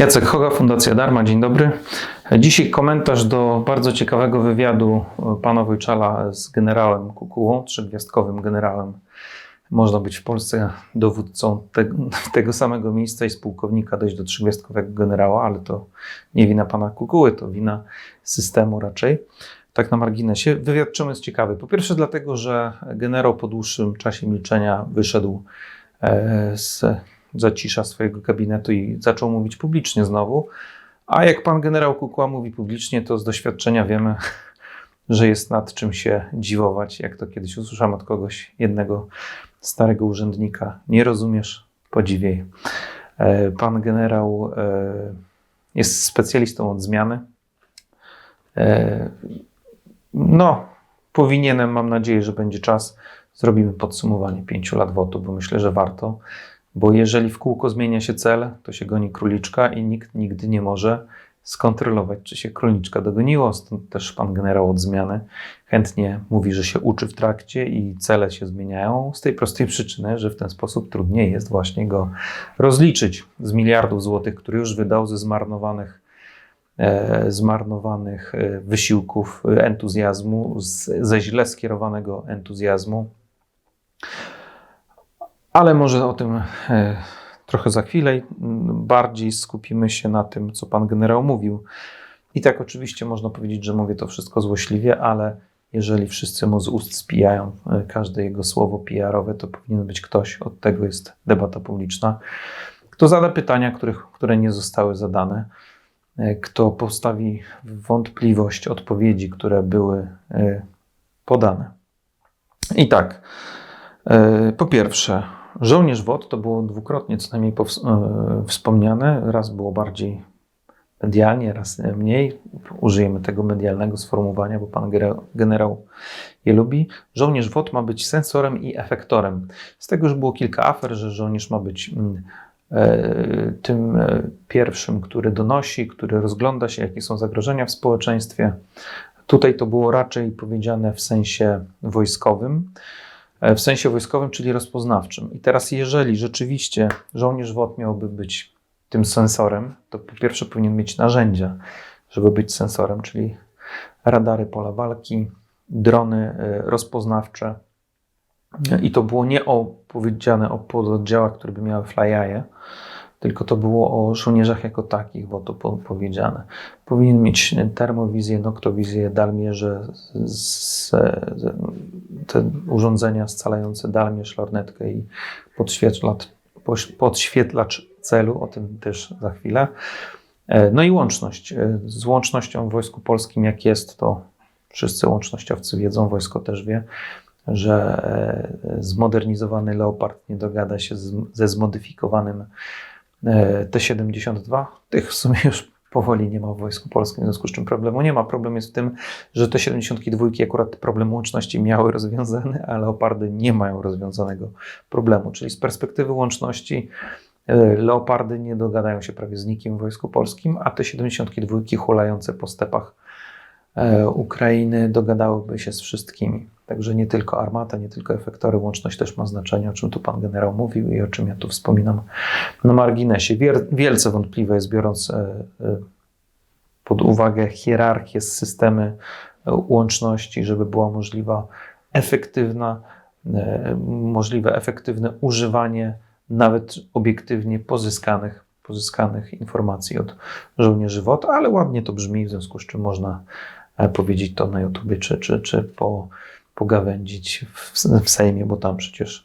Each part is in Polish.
Jacek Hoga, Fundacja Darma, dzień dobry. Dzisiaj komentarz do bardzo ciekawego wywiadu pana Wojczala z generałem Kukułą, trzygwiazdkowym generałem. Można być w Polsce dowódcą te, tego samego miejsca i z pułkownika dojść do trzygwiazdkowego generała, ale to nie wina pana Kukuły, to wina systemu raczej. Tak na marginesie. Wywiad czemu jest ciekawy? Po pierwsze dlatego, że generał po dłuższym czasie milczenia wyszedł e, z zacisza swojego gabinetu i zaczął mówić publicznie znowu. A jak pan generał Kukła mówi publicznie, to z doświadczenia wiemy, że jest nad czym się dziwować, jak to kiedyś usłyszałem od kogoś, jednego starego urzędnika. Nie rozumiesz? Podziwiej. E, pan generał e, jest specjalistą od zmiany. E, no, powinienem, mam nadzieję, że będzie czas. Zrobimy podsumowanie pięciu lat WOTU, bo myślę, że warto. Bo jeżeli w kółko zmienia się cel, to się goni króliczka i nikt nigdy nie może skontrolować, czy się króliczka dogoniło. Stąd też pan generał od zmiany chętnie mówi, że się uczy w trakcie i cele się zmieniają z tej prostej przyczyny, że w ten sposób trudniej jest właśnie go rozliczyć z miliardów złotych, które już wydał ze zmarnowanych e, zmarnowanych e, wysiłków, e, entuzjazmu, ze źle skierowanego entuzjazmu. Ale może o tym e, trochę za chwilę. Bardziej skupimy się na tym, co pan generał mówił. I tak oczywiście można powiedzieć, że mówię to wszystko złośliwie, ale jeżeli wszyscy mu z ust spijają e, każde jego słowo PR-owe, to powinien być ktoś, od tego jest debata publiczna, kto zada pytania, których, które nie zostały zadane, e, kto postawi wątpliwość odpowiedzi, które były podane. I tak, po pierwsze, Żołnierz WOT to było dwukrotnie co najmniej e, wspomniane. Raz było bardziej medialnie, raz mniej. Użyjemy tego medialnego sformułowania, bo pan generał je lubi. Żołnierz WOT ma być sensorem i efektorem. Z tego już było kilka afer, że żołnierz ma być mm, e, tym e, pierwszym, który donosi, który rozgląda się, jakie są zagrożenia w społeczeństwie. Tutaj to było raczej powiedziane w sensie wojskowym. E, w sensie wojskowym, czyli rozpoznawczym. I teraz, jeżeli rzeczywiście żołnierz WOT miałby być tym sensorem, to po pierwsze powinien mieć narzędzia, żeby być sensorem, czyli radary pola walki, drony e, rozpoznawcze. I to było nie opowiedziane o pododdziałach, które by miały fly tylko to było o żołnierzach jako takich, bo to powiedziane. Powinien mieć termowizję, noktowizję, dalmierze, z, te urządzenia scalające dalmierz, lornetkę i podświetlacz, podświetlacz celu, o tym też za chwilę. E, no i łączność. E, z łącznością w Wojsku Polskim, jak jest, to wszyscy łącznościowcy wiedzą, wojsko też wie, że e, zmodernizowany Leopard nie dogada się z, ze zmodyfikowanym T-72. Tych w sumie już powoli nie ma w Wojsku Polskim, w związku z czym problemu nie ma. Problem jest w tym, że te 72 akurat problem łączności miały rozwiązany, a Leopardy nie mają rozwiązanego problemu. Czyli z perspektywy łączności e, Leopardy nie dogadają się prawie z nikim w Wojsku Polskim, a te 72 hulające po stepach e, Ukrainy dogadałyby się z wszystkimi. Także nie tylko armata, nie tylko efektory, łączność też ma znaczenie, o czym tu pan generał mówił i o czym ja tu wspominam na marginesie. Wielce wątpliwe jest, biorąc e, e, pod uwagę hierarchię, systemy e, łączności, żeby była możliwa efektywna, możliwe efektywne używanie nawet obiektywnie pozyskanych, pozyskanych informacji od żołnierzy WOT, ale ładnie to brzmi, w związku z czym można powiedzieć to na YouTubie czy, czy, czy po pogawędzić w, w Sejmie, bo tam przecież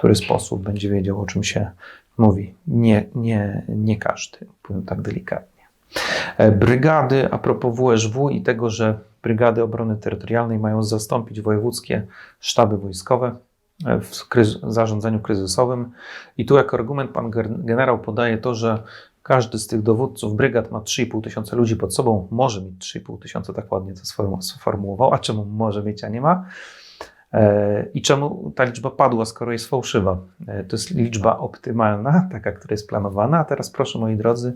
który sposób będzie wiedział, o czym się mówi. Nie, nie, nie każdy, powiem tak delikatnie. E, brygady, a propos WSW i tego, że Brygady Obrony Terytorialnej mają zastąpić wojewódzkie sztaby wojskowe e, w zarządzaniu kryzysowym. I tu jako argument pan generał podaje to, że każdy z tych dowódców brygad ma 3,5 tysiąca ludzi pod sobą, może mieć 3,5 tysiąca, tak ładnie to sformułował. A czemu może mieć, a nie ma? E, I czemu ta liczba padła, skoro jest fałszywa? E, to jest liczba optymalna, taka, która jest planowana. A teraz proszę, moi drodzy,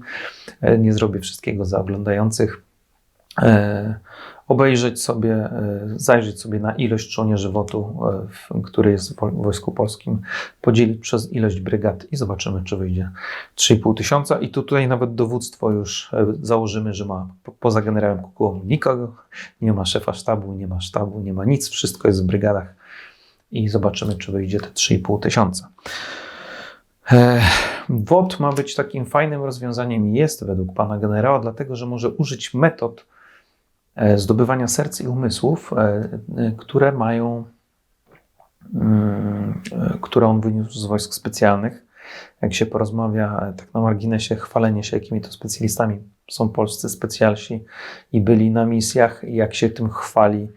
e, nie zrobię wszystkiego za oglądających. Obejrzeć sobie, e, zajrzeć sobie na ilość żołnierzy WOT-u, e, który jest w Wojsku Polskim, podzielić przez ilość brygad i zobaczymy, czy wyjdzie 3,5 tysiąca. I tutaj nawet dowództwo już e, założymy, że ma poza generałem Kukułą nikogo, nie ma szefa sztabu, nie ma sztabu, nie ma nic, wszystko jest w brygadach i zobaczymy, czy wyjdzie te 3,5 tysiąca. WOT ma być takim fajnym rozwiązaniem, jest według pana generała, dlatego że może użyć metod zdobywania serc i umysłów, e, e, które mają, mm, które on wyniósł z wojsk specjalnych. Jak się porozmawia, tak na marginesie, chwalenie się, jakimi to specjalistami są polscy specjalsi i byli na misjach, jak się tym chwali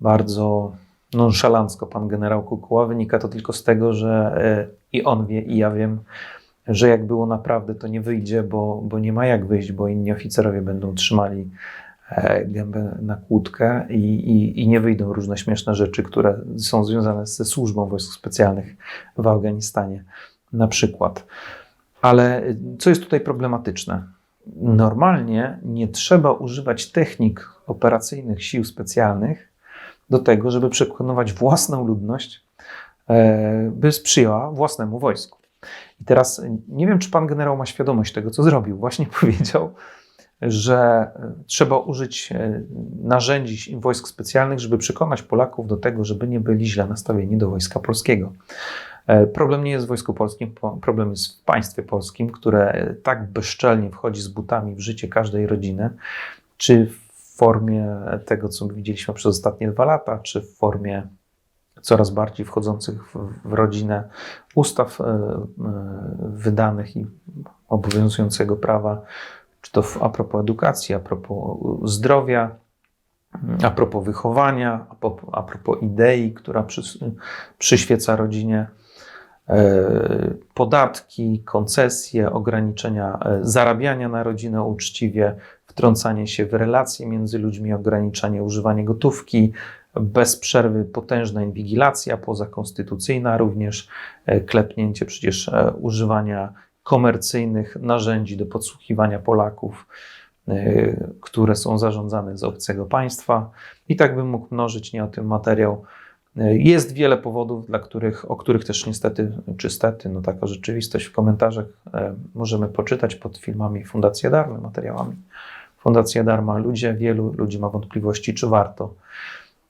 bardzo nonszalancko pan generał Kukuła. Wynika to tylko z tego, że i on wie, i ja wiem, że jak było naprawdę, to nie wyjdzie, bo, bo nie ma jak wyjść, bo inni oficerowie będą trzymali e, gębę na kłódkę i, i, i, nie wyjdą różne śmieszne rzeczy, które są związane ze służbą wojsk specjalnych w Afganistanie, na przykład. Ale co jest tutaj problematyczne? Normalnie nie trzeba używać technik operacyjnych sił specjalnych do tego, żeby przekonywać własną ludność, e, by sprzyjała własnemu wojsku. I teraz nie wiem, czy pan generał ma świadomość tego, co zrobił. Właśnie powiedział, że e, trzeba użyć e, narzędzi wojsk specjalnych, żeby przekonać Polaków do tego, żeby nie byli źle nastawieni do wojska polskiego. E, problem nie jest w wojsku polskim, problem jest w państwie polskim, które tak bezczelnie wchodzi z butami w życie każdej rodziny, czy w formie tego, co widzieliśmy przez ostatnie dwa lata, czy w formie coraz bardziej wchodzących w, rodzinę ustaw wydanych i obowiązującego prawa, czy to a propos edukacji, a propos zdrowia, a propos wychowania, a propos, a propos idei, która przy, przyświeca rodzinie, e, podatki, koncesje, ograniczenia zarabiania na rodzinę uczciwie, wtrącanie się w relacje między ludźmi, ograniczanie używania gotówki, bez przerwy potężna inwigilacja pozakonstytucyjna, również e, klepnięcie przecież e, używania komercyjnych narzędzi do podsłuchiwania Polaków, e, które są zarządzane z obcego państwa. I tak bym mógł mnożyć nie o tym materiał. Jest wiele powodów, dla których, o których też niestety, czy stety, no taka rzeczywistość w komentarzach możemy poczytać pod filmami Fundacja Darmy, materiałami Fundacja Darma. Ludzie, wielu ludzi ma wątpliwości, czy warto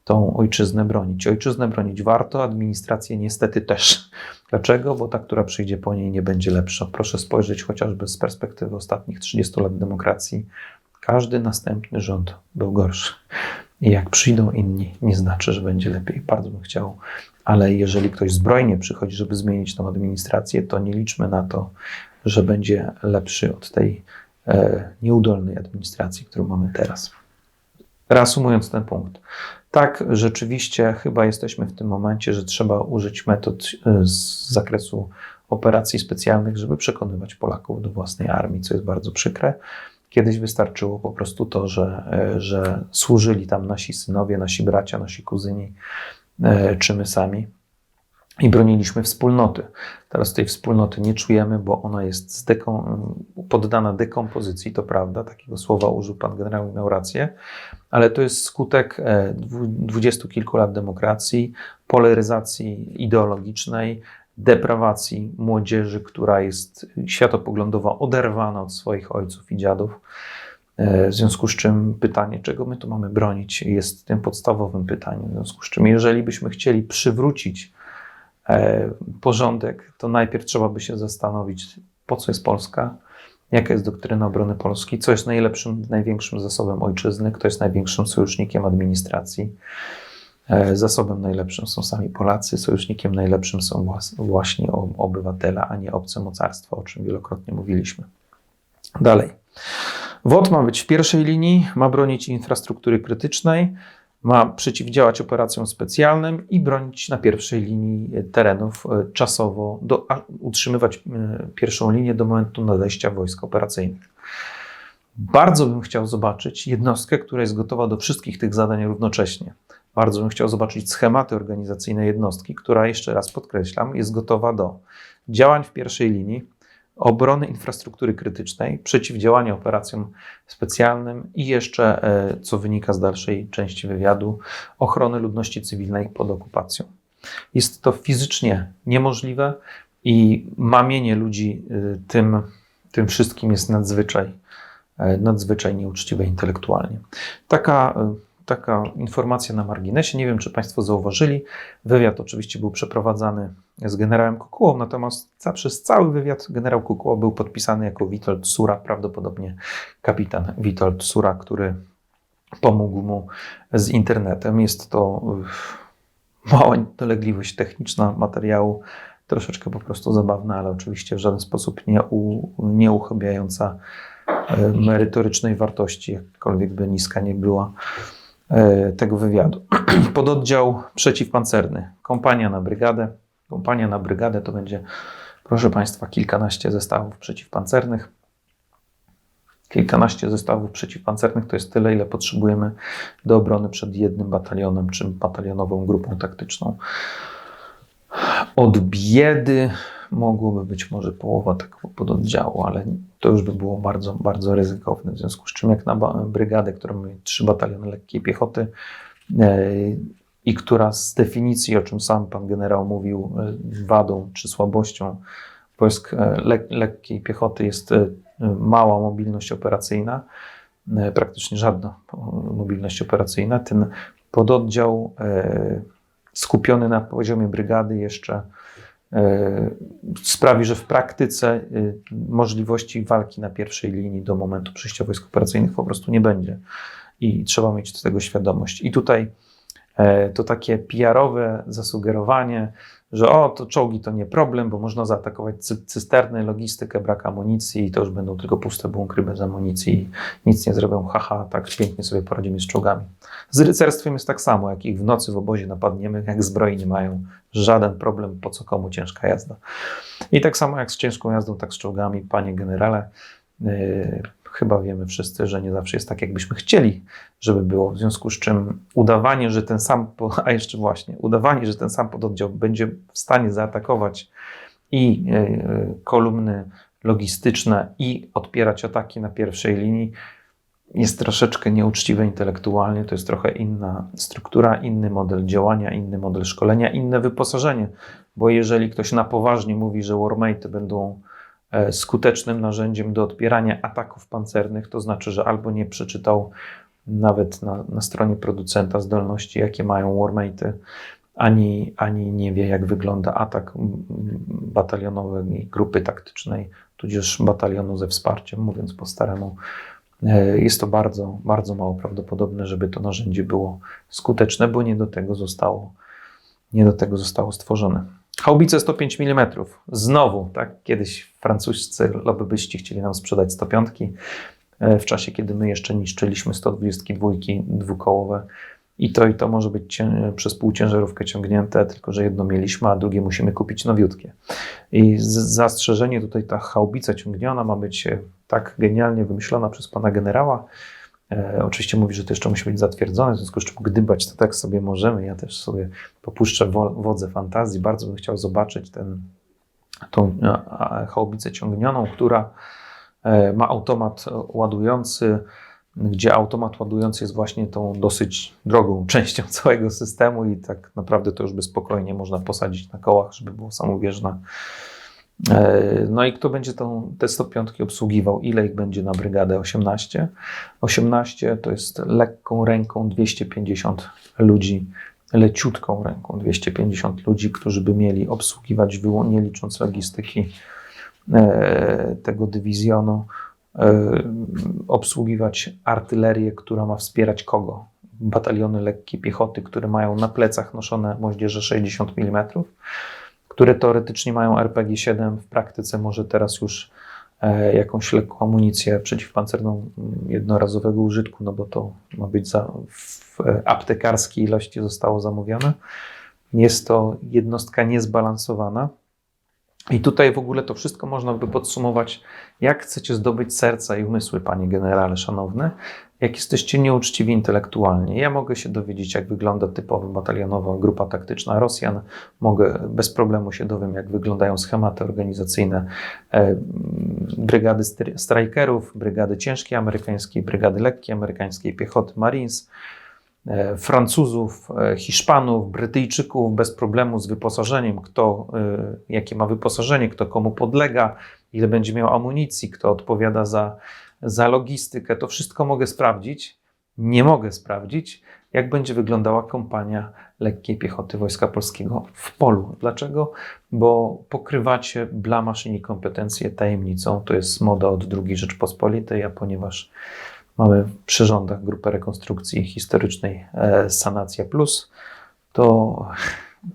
tą ojczyznę bronić. Ojczyznę bronić warto, administrację niestety też. Dlaczego? Bo ta, która przyjdzie po niej, nie będzie lepsza. Proszę spojrzeć chociażby z perspektywy ostatnich 30 lat demokracji. Każdy następny rząd był gorszy. I jak przyjdą inni, nie znaczy, że będzie lepiej. Bardzo bym chciał, ale jeżeli ktoś zbrojnie przychodzi, żeby zmienić tą administrację, to nie liczmy na to, że będzie lepszy od tej e, nieudolnej administracji, którą mamy teraz. Reasumując ten punkt, tak, rzeczywiście chyba jesteśmy w tym momencie, że trzeba użyć metod e, z zakresu operacji specjalnych, żeby przekonywać Polaków do własnej armii, co jest bardzo przykre. Kiedyś wystarczyło po prostu to, że, e, że służyli tam nasi synowie, nasi bracia, nasi kuzyni, e, czy my sami i broniliśmy wspólnoty. Teraz tej wspólnoty nie czujemy, bo ona jest zdekom poddana dekompozycji, to prawda, takiego słowa użył pan generał i miał rację, ale to jest skutek e, dwudziestu kilku lat demokracji, polaryzacji ideologicznej, deprawacji młodzieży, która jest światopoglądowo oderwana od swoich ojców i dziadów. E, w związku z czym pytanie, czego my tu mamy bronić, jest tym podstawowym pytaniem. W związku z czym, jeżeli byśmy chcieli przywrócić porządek, to najpierw trzeba by się zastanowić, po co jest Polska, jaka jest doktryna obrony Polski, co jest najlepszym, największym zasobem ojczyzny, kto jest największym sojusznikiem administracji. E, zasobem najlepszym są sami Polacy, sojusznikiem najlepszym są właśnie obywatele, a nie obce mocarstwa, o czym wielokrotnie mówiliśmy. Dalej. WOT ma być w pierwszej linii, ma bronić infrastruktury krytycznej, ma przeciwdziałać operacjom specjalnym i bronić na pierwszej linii terenów e, czasowo, do, utrzymywać e, pierwszą linię do momentu nadejścia wojsk operacyjnych. Bardzo bym chciał zobaczyć jednostkę, która jest gotowa do wszystkich tych zadań równocześnie. Bardzo bym chciał zobaczyć schematy organizacyjne jednostki, która, jeszcze raz podkreślam, jest gotowa do działań w pierwszej linii, obrony infrastruktury krytycznej, przeciwdziałania operacjom specjalnym i jeszcze, e, co wynika z dalszej części wywiadu, ochrony ludności cywilnej pod okupacją. Jest to fizycznie niemożliwe i mamienie ludzi y, tym, tym wszystkim jest nadzwyczaj, e, nadzwyczaj nieuczciwe intelektualnie. Taka taka informacja na marginesie. Nie wiem, czy Państwo zauważyli. Wywiad oczywiście był przeprowadzany z generałem Kukułą, natomiast za, przez cały wywiad generał Kukuła był podpisany jako Witold Sura, prawdopodobnie kapitan Witold Sura, który pomógł mu z internetem. Jest to mała dolegliwość techniczna materiału, troszeczkę po prostu zabawna, ale oczywiście w żaden sposób nie, u, nie uchybiająca e, merytorycznej wartości, jakkolwiek by niska nie była. E, tego wywiadu. Pododdział przeciwpancerny, kompania na brygadę. Kompania na brygadę to będzie, proszę Państwa, kilkanaście zestawów przeciwpancernych. Kilkanaście zestawów przeciwpancernych to jest tyle, ile potrzebujemy do obrony przed jednym batalionem czy batalionową grupą taktyczną. Od biedy mogłoby być może połowa tego pododdziału, ale to już by było bardzo, bardzo ryzykowne. W związku z czym, jak na brygadę, która ma trzy bataliony lekkiej piechoty e, i która z definicji, o czym sam pan generał mówił, e, wadą czy słabością wojsk e, lek lekkiej piechoty jest mała mobilność operacyjna, praktycznie żadna mobilność operacyjna, ten pododdział skupiony na poziomie brygady jeszcze sprawi, że w praktyce e, możliwości walki na pierwszej linii do momentu przyjścia wojsk operacyjnych po prostu nie będzie. I trzeba mieć do tego świadomość. I tutaj e, to takie PR-owe zasugerowanie, że o, to czołgi to nie problem, bo można zaatakować cysterny, logistykę, brak amunicji i to już będą tylko puste bunkry bez amunicji nic nie zrobią, haha, tak pięknie sobie poradzimy z czołgami. Z rycerstwem jest tak samo, jak ich w nocy w obozie napadniemy, jak zbroi nie mają, żaden problem, po co komu ciężka jazda. I tak samo jak z ciężką jazdą, tak z czołgami, panie generale, yy, chyba wiemy wszyscy, że nie zawsze jest tak, jakbyśmy chcieli, żeby było. W związku z czym udawanie, że ten sam, a jeszcze właśnie, udawanie, że ten sam pododdział będzie w stanie zaatakować i e, e, kolumny logistyczne, i odpierać ataki na pierwszej linii, jest troszeczkę nieuczciwe intelektualnie. To jest trochę inna struktura, inny model działania, inny model szkolenia, inne wyposażenie. Bo jeżeli ktoś na poważnie mówi, że warmate będą skutecznym narzędziem do odpierania ataków pancernych, to znaczy, że albo nie przeczytał nawet na, na stronie producenta zdolności, jakie mają warmate'y, ani, ani nie wie, jak wygląda atak batalionowej grupy taktycznej, tudzież batalionu ze wsparciem, mówiąc po staremu. E, jest to bardzo, bardzo mało prawdopodobne, żeby to narzędzie było skuteczne, bo nie do tego zostało, nie do tego zostało stworzone. Haubice 105 mm. Znowu, tak, kiedyś francuscy lobbyści chcieli nam sprzedać 105 e, w czasie, kiedy my jeszcze niszczyliśmy 122 dwukołowe. I to i to może być przez pół ciężarówkę ciągnięte, tylko że jedno mieliśmy, a drugie musimy kupić nowiutkie. I zastrzeżenie tutaj, ta haubica ciągniona ma być e, tak genialnie wymyślona przez pana generała, E, oczywiście mówi, że to jeszcze musi być zatwierdzone, w związku z czym gdybać to tak sobie możemy. Ja też sobie popuszczę wodze fantazji. Bardzo bym chciał zobaczyć ten, tą chałbicę ciągnioną, która e, ma automat ładujący, gdzie automat ładujący jest właśnie tą dosyć drogą częścią całego systemu i tak naprawdę to już by spokojnie można posadzić na kołach, żeby było samowieżne E, no i kto będzie tą, te 105 obsługiwał? Ile ich będzie na brygadę? 18. 18 to jest lekką ręką 250 ludzi, leciutką ręką 250 ludzi, którzy by mieli obsługiwać, nie licząc logistyki e, tego dywizjonu, e, obsługiwać artylerię, która ma wspierać kogo? Bataliony lekkiej piechoty, które mają na plecach noszone moździerze 60 mm które teoretycznie mają RPG-7, w praktyce może teraz już e, jakąś lekką amunicję przeciwpancerną jednorazowego użytku, no bo to ma być za, w aptekarskiej ilości zostało zamówione. Jest to jednostka niezbalansowana, I tutaj w ogóle to wszystko można by podsumować, jak chcecie zdobyć serca i umysły, panie generale szanowny, jak jesteście nieuczciwi intelektualnie. Ja mogę się dowiedzieć, jak wygląda typowa batalionowa grupa taktyczna Rosjan, mogę bez problemu się dowiem, jak wyglądają schematy organizacyjne e, brygady strajkerów, brygady ciężkiej amerykańskiej, brygady lekkiej amerykańskiej, piechoty Marines, e, Francuzów, e, Hiszpanów, Brytyjczyków bez problemu z wyposażeniem, kto e, jakie ma wyposażenie, kto komu podlega, ile będzie miał amunicji, kto odpowiada za, za logistykę. To wszystko mogę sprawdzić. Nie mogę sprawdzić, jak będzie wyglądała kompania lekkiej piechoty Wojska Polskiego w polu. Dlaczego? Bo pokrywacie blamasz i niekompetencje tajemnicą. To jest moda od II Rzeczpospolitej, a ponieważ mamy w przyrządach grupę rekonstrukcji historycznej e, Sanacja Plus, to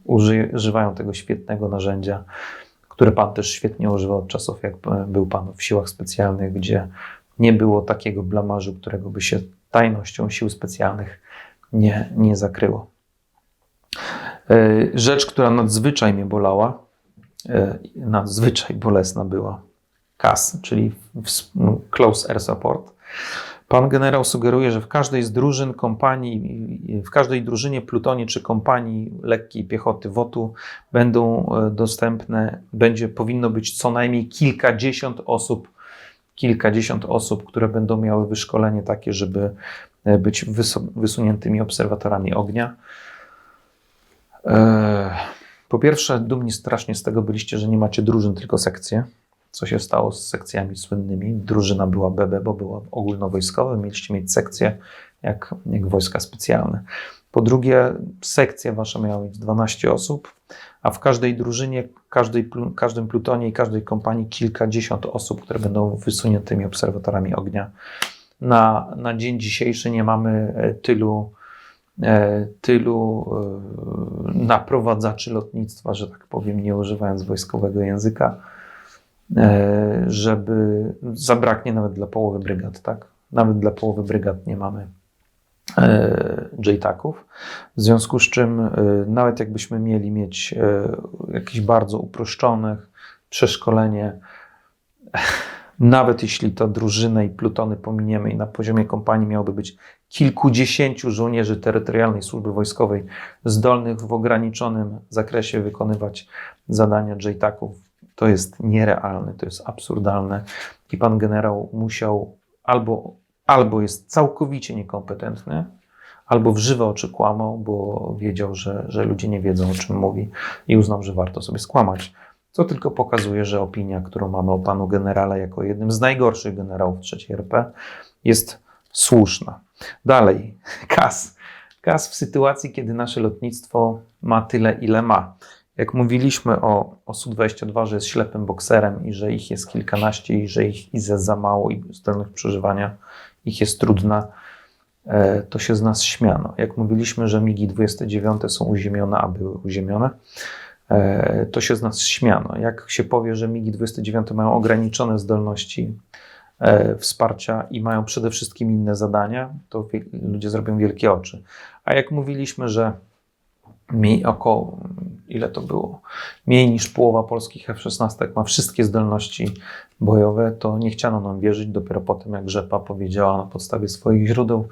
uży, używają tego świetnego narzędzia, które Pan też świetnie używał od czasów, jak był Pan w siłach specjalnych, gdzie nie było takiego blamarzu, którego by się tajnością sił specjalnych nie, nie zakryło. E, Rzecz, która nadzwyczaj mnie bolała, e, nadzwyczaj bolesna była CAS, czyli no, Close Air Support. Pan generał sugeruje, że w każdej z drużyn kompanii, w każdej drużynie, plutonie czy kompanii lekkiej piechoty WOT-u będą e, dostępne, będzie, powinno być co najmniej kilkadziesiąt osób, kilkadziesiąt osób, które będą miały wyszkolenie takie, żeby e, być wysuniętymi obserwatorami ognia. E, Po pierwsze, dumni strasznie z tego byliście, że nie macie drużyn, tylko sekcje. Co się stało z sekcjami słynnymi? Drużyna była BB, bo była ogólnowojskowa, mieliście mieć sekcje jak, jak wojska specjalne. Po drugie, sekcja wasza miała mieć 12 osób, a w każdej drużynie, każdej, każdym plutonie i każdej kompanii kilkadziesiąt osób, które będą wysuniętymi obserwatorami ognia. Na, na dzień dzisiejszy nie mamy e, tylu, e, tylu e, naprowadzaczy lotnictwa, że tak powiem, nie używając wojskowego języka, żeby zabraknie nawet dla połowy brygad, tak? Nawet dla połowy brygad nie mamy e, JTAC-ów. W związku z czym, e, nawet jakbyśmy mieli mieć e, jakichś bardzo uproszczonych przeszkolenie, nawet jeśli to drużynę i plutony pominiemy i na poziomie kompanii miałoby być kilkudziesięciu żołnierzy terytorialnej służby wojskowej zdolnych w ograniczonym zakresie wykonywać zadania JTAC-ów, to jest nierealne, to jest absurdalne i pan generał musiał albo, albo jest całkowicie niekompetentny, albo w żywe oczy kłamał, bo wiedział, że, że ludzie nie wiedzą, o czym mówi i uznał, że warto sobie skłamać. Co tylko pokazuje, że opinia, którą mamy o panu generale jako jednym z najgorszych generałów III RP jest słuszna. Dalej, KAS. KAS w sytuacji, kiedy nasze lotnictwo ma tyle, ile ma. Jak mówiliśmy o, o Su-22, że jest ślepym bokserem i że ich jest kilkanaście i że ich jest za mało i zdolność przeżywania ich jest trudna, e, to się z nas śmiano. Jak mówiliśmy, że MIGI 29 są uziemione, a były uziemione, e, to się z nas śmiano. Jak się powie, że MIGI 29 mają ograniczone zdolności e, wsparcia i mają przede wszystkim inne zadania, to ludzie zrobią wielkie oczy. A jak mówiliśmy, że mniej około, ile to było? Mniej niż połowa polskich F-16 ma wszystkie zdolności bojowe, to nie chciano nam wierzyć. Dopiero potem, jak Rzepa powiedziała na podstawie swoich źródeł,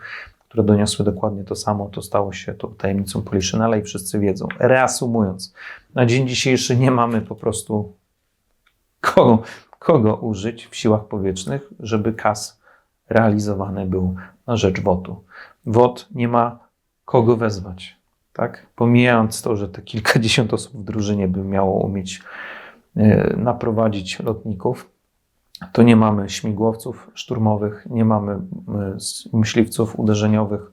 które doniosły dokładnie to samo, to stało się to tajemnicą Poliszynela i wszyscy wiedzą. Reasumując, na dzień dzisiejszy nie mamy po prostu kogo, kogo użyć w siłach powietrznych, żeby KAS realizowany był na rzecz WOT-u. WOT nie ma kogo wezwać. Tak? Pomijając to, że te kilkadziesiąt osób w drużynie by miało umieć e, naprowadzić lotników, to nie mamy śmigłowców szturmowych, nie mamy e, myśliwców uderzeniowych,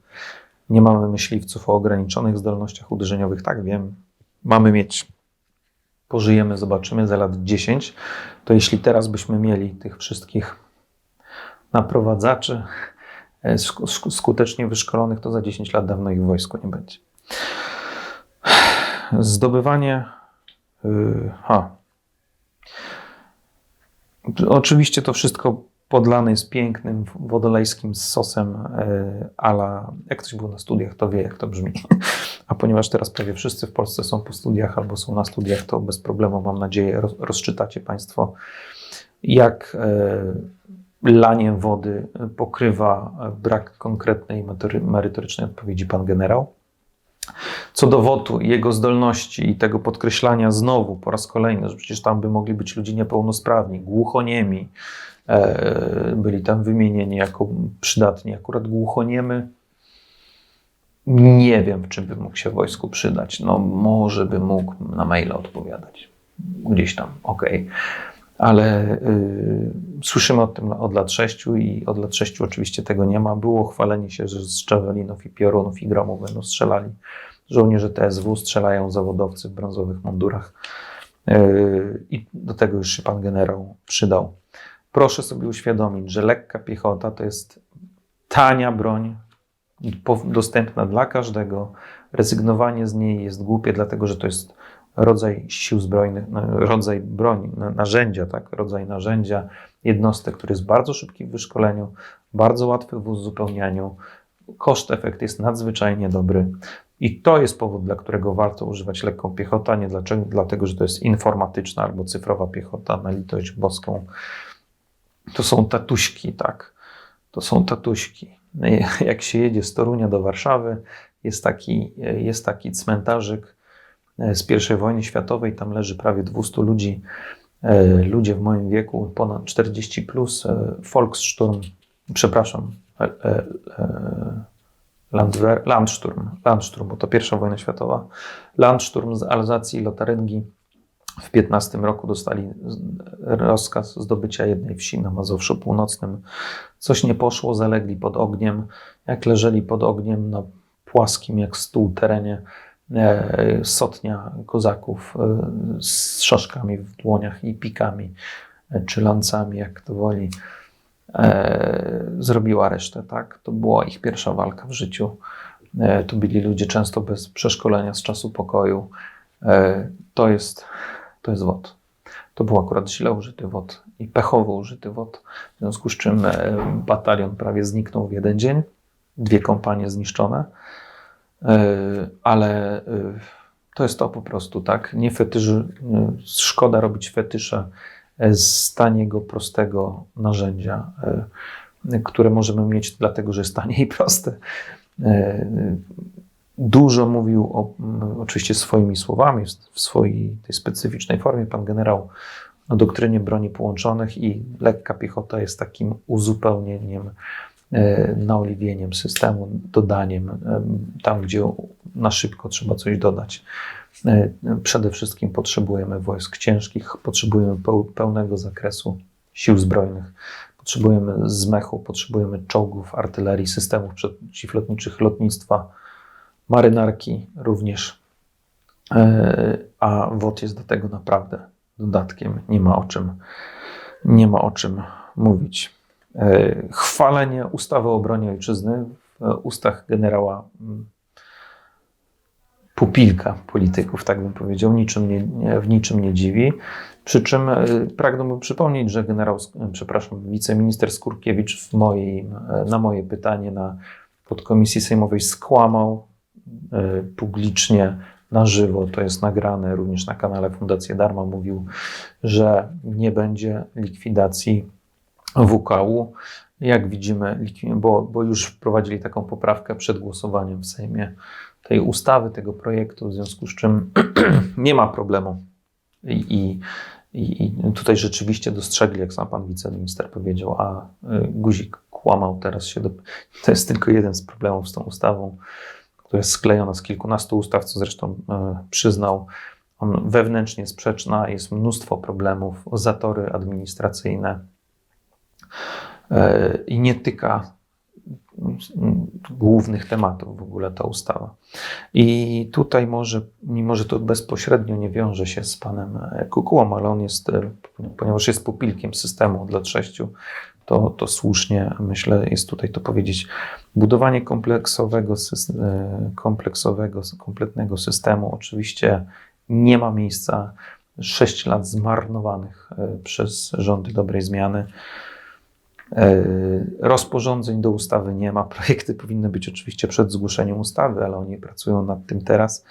nie mamy myśliwców o ograniczonych zdolnościach uderzeniowych. Tak wiem, mamy mieć. Pożyjemy, zobaczymy za lat 10. To jeśli teraz byśmy mieli tych wszystkich naprowadzaczy e, sk- sk- skutecznie wyszkolonych, to za 10 lat dawno ich w wojsku nie będzie. Zdobywanie. Yy, ha. Oczywiście to wszystko podlane jest pięknym wodolejskim sosem yy, ala, jak ktoś był na studiach, to wie, jak to brzmi. A ponieważ teraz prawie wszyscy w Polsce są po studiach albo są na studiach, to bez problemu, mam nadzieję, roz, rozczytacie Państwo, jak e, lanie wody pokrywa brak konkretnej merytorycznej odpowiedzi pan generał. Co do wotu jego zdolności i tego podkreślania znowu po raz kolejny, że przecież tam by mogli być ludzie niepełnosprawni, głuchoniemi, e, byli tam wymienieni jako przydatni. Akurat głuchoniemy nie wiem, czy by mógł się w wojsku przydać. No może by mógł na maila odpowiadać. Gdzieś tam, okej. Okay. Ale y, słyszymy o tym od lat sześciu i od lat sześciu oczywiście tego nie ma. Było chwalenie się, że z szczawelinów i piorunów i gromów będą strzelali. Żołnierze TSW strzelają zawodowcy w brązowych mundurach. Y, I do tego już się pan generał przydał. Proszę sobie uświadomić, że lekka piechota to jest tania broń, dostępna dla każdego. Rezygnowanie z niej jest głupie, dlatego że to jest rodzaj sił zbrojnych, no, rodzaj broni, narzędzia, tak? rodzaj narzędzia, jednostek, który jest bardzo szybki w wyszkoleniu, bardzo łatwy w uzupełnianiu. Koszt efekt jest nadzwyczajnie dobry. I to jest powód, dla którego warto używać lekką piechotę, a nie dlaczego, dlatego, że to jest informatyczna albo cyfrowa piechota na litość boską. To są tatuśki, tak. To są tatuśki. Jak się jedzie z Torunia do Warszawy, jest taki, jest taki cmentarzyk z I wojny światowej, tam leży prawie 200 ludzi, e, ludzie w moim wieku, ponad 40 plus, e, Volkssturm, przepraszam, e, Landwehr, Landsturm, Landsturm, bo to pierwsza wojna światowa, Landsturm z Alzacji i Lotaryngii w 15 roku dostali rozkaz zdobycia jednej wsi na Mazowszu Północnym. Coś nie poszło, zalegli pod ogniem. Jak leżeli pod ogniem na płaskim jak stół terenie, e, sotnia kozaków e, z szoszkami w dłoniach i pikami, e, czy lancami, jak to woli, zrobiła resztę. Tak? To była ich pierwsza walka w życiu. To byli ludzie często bez przeszkolenia z czasu pokoju. To jest to jest wod. To był akurat źle użyty wod i pechowo użyty wod, w związku z czym e, batalion prawie zniknął w jeden dzień, dwie kompanie zniszczone, e, ale e, to jest to po prostu, tak? Nie fetyży, szkoda robić fetysze z taniego, prostego narzędzia, które możemy mieć dlatego, że jest tanie i proste. Dużo mówił o, oczywiście swoimi słowami, w swojej tej specyficznej formie, pan generał o doktrynie broni połączonych i lekka piechota jest takim uzupełnieniem, e, naoliwieniem systemu, dodaniem e, tam, gdzie na szybko trzeba coś dodać. E, przede wszystkim potrzebujemy wojsk ciężkich, potrzebujemy pełnego zakresu sił zbrojnych, potrzebujemy zmechu, potrzebujemy czołgów, artylerii, systemów przeciwlotniczych, lotnictwa, marynarki również. E, a WOT jest do tego naprawdę dodatkiem. Nie ma o czym, nie ma o czym mówić. E, chwalenie ustawy o obronie ojczyzny w ustach generała mm, pupilka polityków, tak bym powiedział, niczym nie, w niczym nie dziwi. Przy czym e, pragnę przypomnieć, że generał, przepraszam, wiceminister Skurkiewicz w na moje pytanie na podkomisji sejmowej skłamał, E, publicznie na żywo, to jest nagrane również na kanale Fundacja Darma, mówił, że nie będzie likwidacji WKU. Jak widzimy, bo, bo już wprowadzili taką poprawkę przed głosowaniem w Sejmie tej ustawy, tego projektu, w związku z czym nie ma problemu. I, i, i tutaj rzeczywiście dostrzegli, jak sam pan wiceminister powiedział, a y, guzik kłamał teraz się. Do, to jest tylko jeden z problemów z tą ustawą która jest sklejona z kilkunastu ustaw, co zresztą e, przyznał. On wewnętrznie sprzeczna, jest mnóstwo problemów, zatory administracyjne i nie tyka głównych tematów w ogóle ta ustawa. I tutaj może, mimo że to bezpośrednio nie wiąże się z panem Kukułą, ale on jest, e, ponieważ jest pupilkiem systemu od lat sześciu, to, to słusznie myślę jest tutaj to powiedzieć. Budowanie kompleksowego, e, kompleksowego, kompletnego systemu oczywiście nie ma miejsca. Sześć lat zmarnowanych e, przez rządy dobrej zmiany. E, Rozporządzeń do ustawy nie ma. Projekty powinny być oczywiście przed zgłoszeniem ustawy, ale oni pracują nad tym teraz.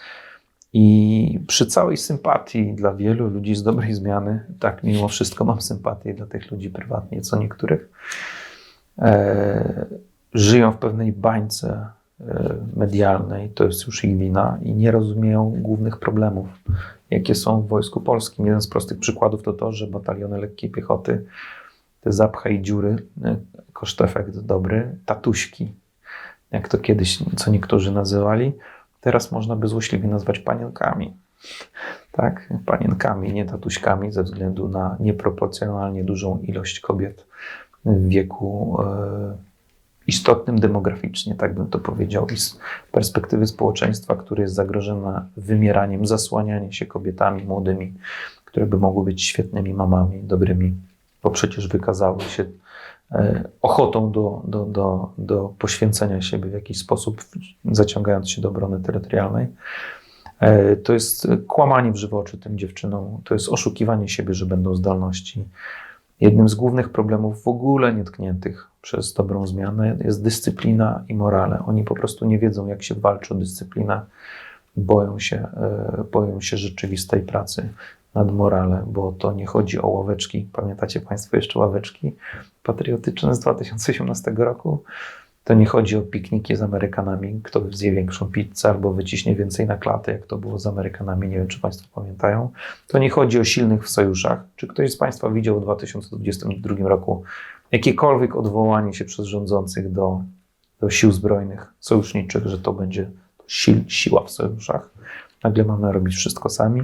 I przy całej sympatii dla wielu ludzi z dobrej zmiany, tak mimo wszystko mam sympatię dla tych ludzi prywatnie, co niektórych, e, żyją w pewnej bańce e, medialnej, to jest już ich wina i nie rozumieją głównych problemów, jakie są w Wojsku Polskim. Jeden z prostych przykładów to to, że bataliony lekkiej piechoty, te zapcha i dziury, e, koszt efekt dobry, tatuśki, jak to kiedyś, co niektórzy nazywali, teraz można by złośliwie nazwać panienkami. Tak, panienkami, nie tatuśkami, ze względu na nieproporcjonalnie dużą ilość kobiet w wieku e, istotnym demograficznie, tak bym to powiedział, i z perspektywy społeczeństwa, które jest zagrożone wymieraniem, zasłanianiem się kobietami młodymi, które by mogły być świetnymi mamami, dobrymi, bo przecież wykazały się e, ochotą do, do, do, do poświęcenia siebie w jakiś sposób, zaciągając się do obrony terytorialnej. E, To jest kłamanie w żywo oczy tym dziewczynom, to jest oszukiwanie siebie, że będą zdolności. Jednym z głównych problemów w ogóle nietkniętych przez dobrą zmianę jest dyscyplina i morale. Oni po prostu nie wiedzą, jak się walczy o dyscyplinę, boją się, e, boją się rzeczywistej pracy nad morale, bo to nie chodzi o ławeczki. Pamiętacie Państwo jeszcze ławeczki patriotyczne z 2018 roku? To nie chodzi o pikniki z Amerykanami, kto zje większą pizzę albo wyciśnie więcej na klatę, jak to było z Amerykanami. Nie wiem, czy Państwo pamiętają. To nie chodzi o silnych w sojuszach. Czy ktoś z Państwa widział w 2022 roku jakiekolwiek odwołanie się przez rządzących do, do sił zbrojnych, sojuszniczych, że to będzie sil, siła w sojuszach? Nagle mamy robić wszystko sami,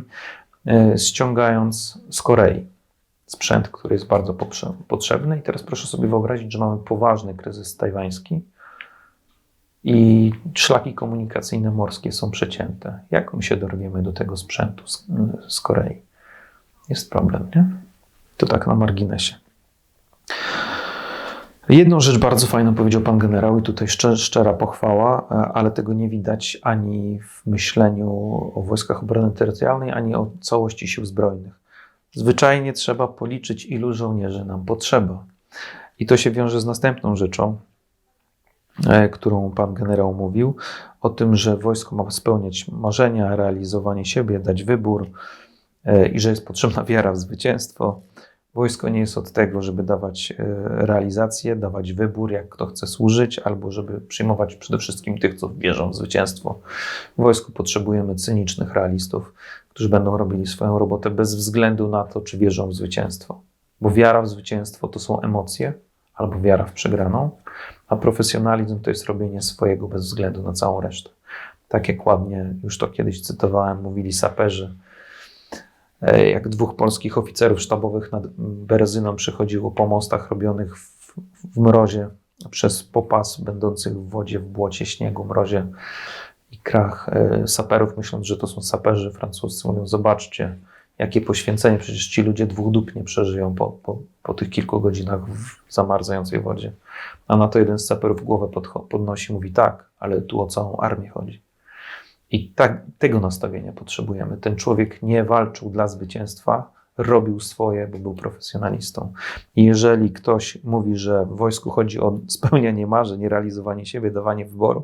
ściągając z Korei sprzęt, który jest bardzo potrzebny. I teraz proszę sobie wyobrazić, że mamy poważny kryzys tajwański i szlaki komunikacyjne morskie są przecięte. Jak my się dorwiemy do tego sprzętu z, z Korei? Jest problem, nie? To tak na marginesie. Jedną rzecz bardzo fajną powiedział pan generał, i tutaj szczer, szczera pochwała, e, ale tego nie widać ani w myśleniu o wojskach obrony terytorialnej, ani o całości sił zbrojnych. Zwyczajnie trzeba policzyć, ilu żołnierzy nam potrzeba. I to się wiąże z następną rzeczą, e, którą pan generał mówił, o tym, że wojsko ma spełniać marzenia, realizowanie siebie, dać wybór e, i że jest potrzebna wiara w zwycięstwo. Wojsko nie jest od tego, żeby dawać e, realizację, dawać wybór, jak kto chce służyć, albo żeby przyjmować przede wszystkim tych, co wierzą w zwycięstwo. W wojsku potrzebujemy cynicznych realistów, którzy będą robili swoją robotę bez względu na to, czy wierzą w zwycięstwo. Bo wiara w zwycięstwo to są emocje, albo wiara w przegraną, a profesjonalizm to jest robienie swojego bez względu na całą resztę. Tak jak ładnie, już to kiedyś cytowałem, mówili saperzy, jak dwóch polskich oficerów sztabowych nad Berezyną przechodziło po mostach robionych w, w mrozie przez popas będących w wodzie, w błocie, śniegu, mrozie i krach e, saperów, myśląc, że to są saperzy francuscy, mówią, zobaczcie, jakie poświęcenie, przecież ci ludzie dwóch dób nie przeżyją po, po, po tych kilku godzinach w zamarzającej wodzie. A na to jeden z saperów głowę podcho- podnosi, mówi tak, ale tu o całą armię chodzi. I tak, tego nastawienia potrzebujemy. Ten człowiek nie walczył dla zwycięstwa, robił swoje, bo był profesjonalistą. I jeżeli ktoś mówi, że w wojsku chodzi o spełnianie marzeń, realizowanie siebie, dawanie wyboru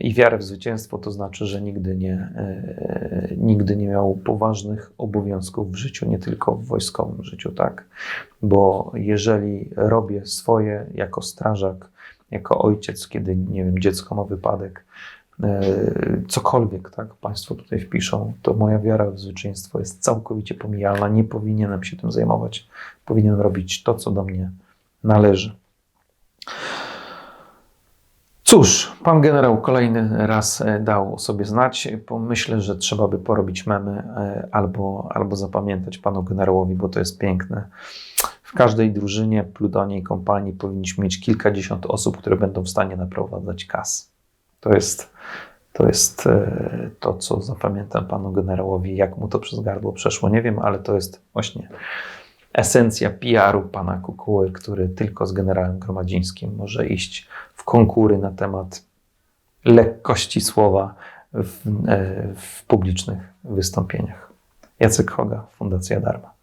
i wiarę w zwycięstwo, to znaczy, że nigdy nie, e, nigdy nie miał poważnych obowiązków w życiu, nie tylko w wojskowym życiu, tak? Bo jeżeli robię swoje jako strażak, jako ojciec, kiedy, nie wiem, dziecko ma wypadek, cokolwiek, tak, Państwo tutaj wpiszą, to moja wiara w zwycięstwo jest całkowicie pomijalna. Nie powinienem się tym zajmować. Powinienem robić to, co do mnie należy. Cóż, pan generał kolejny raz e, dał sobie znać. Myślę, że trzeba by porobić memy e, albo, albo zapamiętać panu generałowi, bo to jest piękne. W każdej drużynie, plutonie i kompanii powinniśmy mieć kilkadziesiąt osób, które będą w stanie naprowadzać kas. To jest, to jest e, to, co zapamiętam panu generałowi. Jak mu to przez gardło przeszło, nie wiem, ale to jest właśnie esencja PR-u pana Kukuły, który tylko z generałem Gromadzińskim może iść w konkury na temat lekkości słowa w, e, w publicznych wystąpieniach. Jacek Hoga, Fundacja Darma.